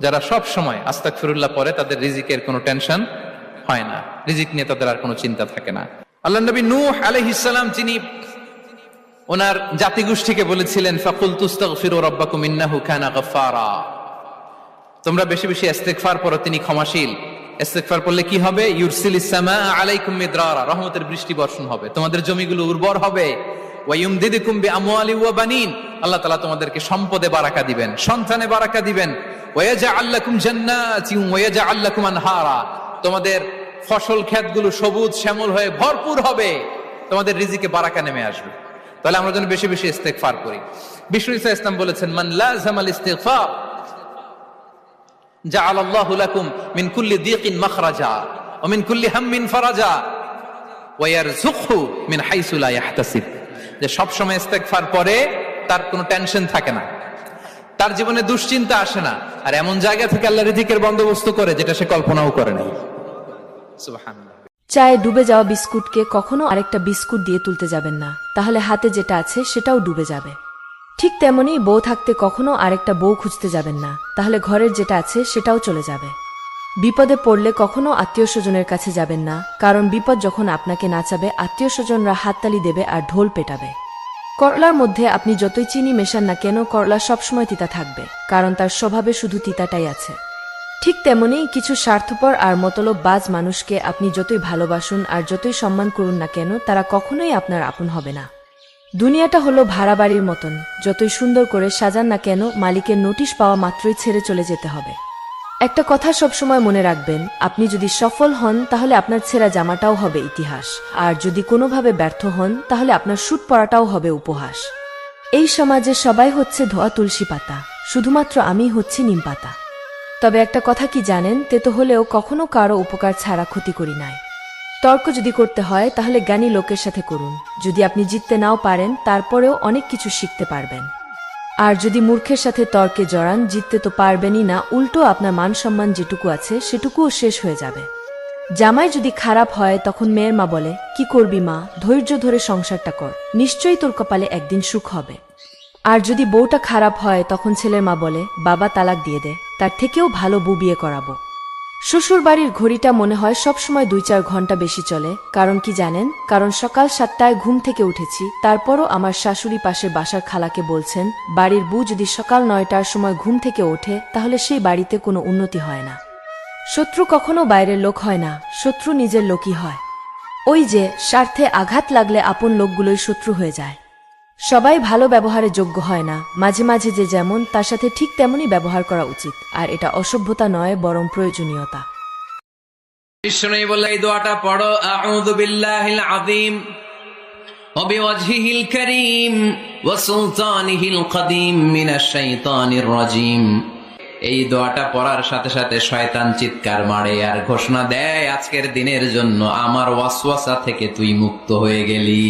যারা সব সময় আস্তাক ফিরুল্লাহ পরে তাদের রিজিকের কোনো টেনশন হয় না। রিজিক নিয়ে তাদের আর কোনো চিন্তা থাকে না। আল্লাহ নবী নূহ আলাইহিসসালাম যিনি ওনার জাতিগোষ্ঠীকে বলেছিলেন ফাকুল তুস্তাগফিরু রাব্বাকুম ইন্নাহু কানা গাফফারা। তোমরা বেশি বেশি ইস্তেগফার পড়ো, তিনি ক্ষমাশীল। ইস্তেগফার পড়লে কি হবে? ইউরসিল ইসসামা আলাইকুম মিদরারা। রহমতের বৃষ্টি বর্ষণ হবে। তোমাদের জমিগুলো উর্বর হবে। ওয়া ইউমদিদুকুম বিআমওয়ালি ওয়া বানিন। আল্লাহ তালা তোমাদেরকে সম্পদে বারাকা দিবেন, সন্তানে বারাকা দিবেন। তোমাদের ফসল ক্ষেতগুলো সবুজ শ্যামল হয়ে ভরপুর হবে। তোমাদের রিজিকে বারাকা নেমে আসবে। তাহলে আমরা যেন বেশি বেশি ইস্তেগফার করি। ইসা ইসলাম বলেছেন, মান জাআল আল্লাহু লাকুম মিন কুল্লি দিকিন ওয়া মিন কুল্লি ফারাজা ওয়া ইয়ারযুকহু মিন হাইসু লা ইয়াহতাসিব। যে সব সময় ইস্তেগফার পরে তার কোনো টেনশন থাকে না। তার জীবনে দুশ্চিন্তা আসে না। আর এমন জায়গা থেকে আল্লাহ রিজিকের বন্দোবস্ত করে যেটা সে কল্পনাও করে নাই। চায়ে ডুবে যাওয়া বিস্কুটকে কখনো আরেকটা বিস্কুট দিয়ে তুলতে যাবেন না। তাহলে হাতে যেটা আছে সেটাও ডুবে যাবে। ঠিক তেমনি বউ থাকতে কখনো আরেকটা বউ খুঁজতে যাবেন না। তাহলে ঘরের যেটা আছে সেটাও চলে যাবে। বিপদে পড়লে কখনো আত্মীয় স্বজনের কাছে যাবেন না। কারণ বিপদ যখন আপনাকে নাচাবে, আত্মীয় স্বজনরা হাততালি দেবে আর ঢোল পেটাবে। করলার মধ্যে আপনি যতই চিনি মেশান না কেন, করলা সবসময় তিতা থাকবে, কারণ তার স্বভাবে শুধু তিতাটাই আছে। ঠিক তেমনি কিছু স্বার্থপর আর মতলব বাজ মানুষকে আপনি যতই ভালোবাসুন আর যতই সম্মান করুন না কেন, তারা কখনোই আপনার আপন হবে না। দুনিয়াটা হলো ভাড়া বাড়ির মতন, যতই সুন্দর করে সাজান না কেন, মালিকের নোটিশ পাওয়া মাত্রই ছেড়ে চলে যেতে হবে। একটা কথা সবসময় মনে রাখবেন, আপনি যদি সফল হন, তাহলে আপনার ছেঁড়া জামাটাও হবে ইতিহাস। আর যদি কোনোভাবে ব্যর্থ হন, তাহলে আপনার শুট পরাটাও হবে উপহাস। এই সমাজে সবাই হচ্ছে ধোয়া তুলসী পাতা, শুধুমাত্র আমি হচ্ছি নিম পাতা। তবে একটা কথা কি জানেন, তেতো হলেও কখনো কারও উপকার ছাড়া ক্ষতি করি নাই। তর্ক যদি করতে হয়, তাহলে জ্ঞানী লোকের সাথে করুন। যদি আপনি জিততে নাও পারেন, তারপরেও অনেক কিছু শিখতে পারবেন। আর যদি মূর্খের সাথে তর্কে জড়ান, জিততে তো পারবেনই না, উল্টো আপনার মান সম্মান যেটুকু আছে, সেটুকুও শেষ হয়ে যাবে। জামাই যদি খারাপ হয়, তখন মেয়ের মা বলে, কি করবি মা? ধৈর্য ধরে সংসারটা কর। নিশ্চয়ই তোর কপালে একদিন সুখ হবে। আর যদি বউটা খারাপ হয়, তখন ছেলের মা বলে, বাবা তালাক দিয়ে দে, তার থেকেও ভালো বু বিয়ে করাবো। শ্বশুর বাড়ির ঘড়িটা মনে হয় সবসময় দুই চার ঘণ্টা বেশি চলে। কারণ কি জানেন? কারণ সকাল সাতটায় ঘুম থেকে উঠেছি, তারপরও আমার শাশুড়ি পাশে বাসার খালাকে বলছেন, বাড়ির বউ যদি সকাল নয়টার সময় ঘুম থেকে ওঠে, তাহলে সেই বাড়িতে কোনো উন্নতি হয় না। শত্রু কখনো বাইরের লোক হয় না, শত্রু নিজের লোকই হয়। ওই যে, স্বার্থে আঘাত লাগলে আপন লোকগুলোই শত্রু হয়ে যায়। সবাই ভালো ব্যবহারে যোগ্য হয় না মাঝে মাঝে যে যেমন তার সাথে ঠিক তেমনই ব্যবহার করা উচিত আর এটা অসভ্যতা নয় বরং প্রয়োজনীয়তা বিষ্ণু বললে এই দোয়াটা পড়ো আউযু বিল্লাহিল আযীম وبوجهه الكريم وسلطانه القديم من الشيطان الرجيم এই দোয়াটা পড়ার সাথে সাথে শয়তান চিৎকার মারে আর ঘোষণা দেয় আজকের দিনের জন্য আমার ওয়াসওয়াসা থেকে তুই মুক্ত হয়ে গেলি